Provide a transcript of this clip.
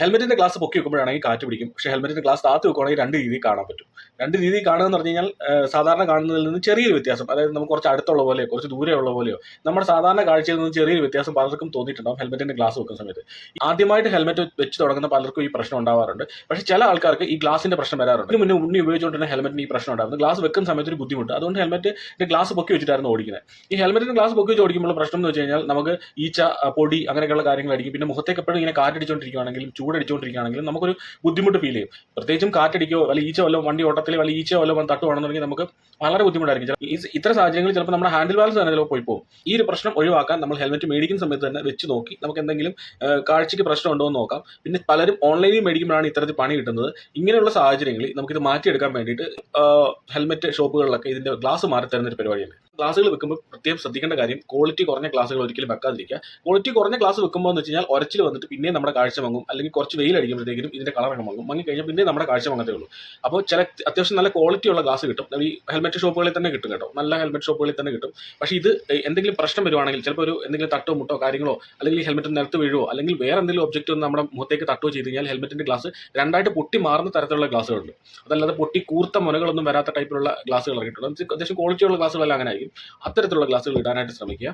ഹെൽമെറ്റിന്റെ glass പൊക്കി വെക്കുമ്പോഴാണെങ്കിൽ കാറ്റ് പിടിക്കും. പക്ഷെ ഹെൽമെറ്റിന്റെ ഗ്ലാസ് താത്തി വെക്കുവാണെങ്കിൽ രണ്ട് രീതിയിൽ കാണാൻ പറ്റും. രണ്ട് രീതിയിൽ കാണുക എന്ന് പറഞ്ഞു കഴിഞ്ഞാൽ സാധാരണ കാണുന്നതിൽ നിന്ന് ചെറിയൊരു വ്യത്യാസം. അതായത് നമുക്ക് കുറച്ച് അടുത്തുള്ള പോലെയോ കുറച്ച് ദൂരെയുള്ള പോലെയോ നമ്മുടെ സാധാരണ കാഴ്ചയിൽ നിന്ന് ചെറിയൊരു വ്യത്യാസം പലർക്കും തോന്നിയിട്ടുണ്ടാവും ഹെൽമെറ്റിന്റെ ഗ്ലാസ് വെക്കുന്ന സമയത്ത്. ആദ്യമായിട്ട് ഹെൽമെറ്റ് വെച്ച് തുടങ്ങുന്ന പലർക്കും ഈ പ്രശ്നം ഉണ്ടാവാറുണ്ട്. പക്ഷെ ചില ആൾക്കാർക്ക് ഈ ഗ്ലാസിന്റെ പ്രശ്നം വരാറുണ്ട്. ഇതിന് മുന്നേ ഉണ്ണി ഉപയോഗിച്ചുകൊണ്ടിരുന്ന ഹെൽമെറ്റിന് ഈ പ്രശ്നം ഉണ്ടായിരുന്നു. ഗ്ലാസ് വെക്കുന്ന സമയത്ത് ഒരു ബുദ്ധിമുട്ട്. അതുകൊണ്ട് ഹെൽമെറ്റിന്റെ ഗ്ലാസ് പൊക്കി വെച്ചിട്ടായിരുന്നു ഓടിക്കുന്നത്. ഈ ഹെൽമെറ്റിന്റെ ഗ്ലാസ് പൊക്കി വെച്ച് ഓടിക്കുമ്പോൾ പ്രശ്നം എന്ന് വെച്ച് കഴിഞ്ഞാൽ നമുക്ക് ഈച്ച പൊടി അങ്ങനെയൊക്കെയുള്ള കാര്യങ്ങളായിരിക്കും പിന്നെ മുഖത്തേക്ക് എപ്പോഴും ഇങ്ങനെ കാറ്റടിച്ചുകൊണ്ടിരിക്കുകയാണെങ്കിലും ചൂടടിച്ചുകൊണ്ടിരിക്കുകയാണെങ്കിലും നമുക്കൊരു ബുദ്ധിമുട്ട് ഫീൽ ചെയ്യും. പ്രത്യേകിച്ചും കാറ്റടിക്കോ അല്ലെങ്കിൽ ഈച്ച വല്ലോ വണ്ടി ഓട്ടത്തിൽ അല്ലെങ്കിൽ ഈച്ച വല്ലോ വന്ന് തട്ടുവാണെന്നുണ്ടെങ്കിൽ നമുക്ക് വളരെ ബുദ്ധിമുട്ടായിരിക്കും. ഇത്തരം സാഹചര്യങ്ങളിൽ ചിലപ്പോൾ നമ്മുടെ ഹാൻഡിൽ ബാലൻസ് തന്നെ ചിലപ്പോൾ പോയി പോകും ഈ ഒരു പ്രശ്നം ഒഴിവാക്കാൻ നമ്മൾ ഹെൽമെറ്റ് മേടിക്കുന്ന സമയത്ത് തന്നെ വെച്ച് നോക്കി നമുക്ക് എന്തെങ്കിലും കാഴ്ചയ്ക്ക് പ്രശ്നം ഉണ്ടോ എന്ന് നോക്കാം. പിന്നെ പലരും ഓൺലൈനിൽ മേടിക്കുമ്പോഴാണ് ഇത്തരത്തിൽ പണി കിട്ടുന്നത്. ഇങ്ങനെയുള്ള സാഹചര്യങ്ങളിൽ നമുക്കിത് മാറ്റിയെടുക്കാൻ വേണ്ടിയിട്ട് ഹെൽമെറ്റ് ഷോപ്പുകളിലൊക്കെ ഇതിന്റെ ഗ്ലാസ് മാറി തരുന്ന ഒരു പരിപാടിയുണ്ട്. ഗ്ലാസുകൾ വെക്കുമ്പോൾ പ്രത്യേകം ശ്രദ്ധിക്കേണ്ട കാര്യം ക്വാളിറ്റി കുറഞ്ഞ ക്ലാസ്സുകൾ ഒരിക്കലും വെക്കാതിരിക്കുക. ക്വാളിറ്റി കുറഞ്ഞ ക്ലാസ് വെക്കുമ്പോൾ എന്ന് വെച്ച് കഴിഞ്ഞാൽ ഉരച്ചിൽ വന്നിട്ട് പിന്നെ നമ്മുടെ കാഴ്ച മങ്ങും. അല്ലെങ്കിൽ കുറച്ച് വെയിൽ അടിക്കുമ്പോഴത്തേക്കും ഇതിന്റെ കളറൊക്കെ മങ്ങും. മങ്ങി കഴിഞ്ഞാൽ പിന്നെ നമ്മുടെ കാഴ്ച മങ്ങത്തേ ഉള്ളൂ. അപ്പോൾ ചില അത്യാവശ്യം നല്ല ക്വാളിറ്റി ഉള്ള ഗ്ലാസ് കിട്ടും. ഈ ഹെൽമെറ്റ് ഷോപ്പുകളിൽ തന്നെ കിട്ടും കേട്ടോ. നല്ല ഹെൽമെറ്റ് ഷോപ്പുകളിൽ തന്നെ കിട്ടും. പക്ഷേ ഇത് എന്തെങ്കിലും പ്രശ്നം വരുവാണെങ്കിൽ ചിലപ്പോൾ ഒരു എന്തെങ്കിലും തട്ടോ മുട്ടോ കാര്യങ്ങളോ അല്ലെങ്കിൽ ഹെൽമെറ്റ് നിലത്ത് വീഴുവോ അല്ലെങ്കിൽ വേറെ എന്തെങ്കിലും ഒബ്ജക്റ്റ് ഒന്ന് നമ്മുടെ മുഖത്തേക്ക് തട്ടോ ചെയ്ത് കഴിഞ്ഞാൽ ഹെൽമെറ്റിന്റെ ഗ്ലാസ് രണ്ടായിട്ട് പൊട്ടി മാറുന്ന തരത്തിലുള്ള ഗ്ലാസ്സുകളുണ്ട് അതല്ലാതെ പൊട്ടി കൂർത്ത മുനകളൊന്നും വരാത്ത ടൈപ്പിലുള്ള ഗ്ലാസ്സുകൾ അത് അത്യാവശ്യം ക്വാളിറ്റിയുള്ള ഗ്ലാസ്സുകളെല്ലാം അങ്ങനെ ആയിരിക്കും അത്തരത്തിലുള്ള ക്ലാസ്സുകൾ ഇടാനായിട്ട് ശ്രമിക്കുക.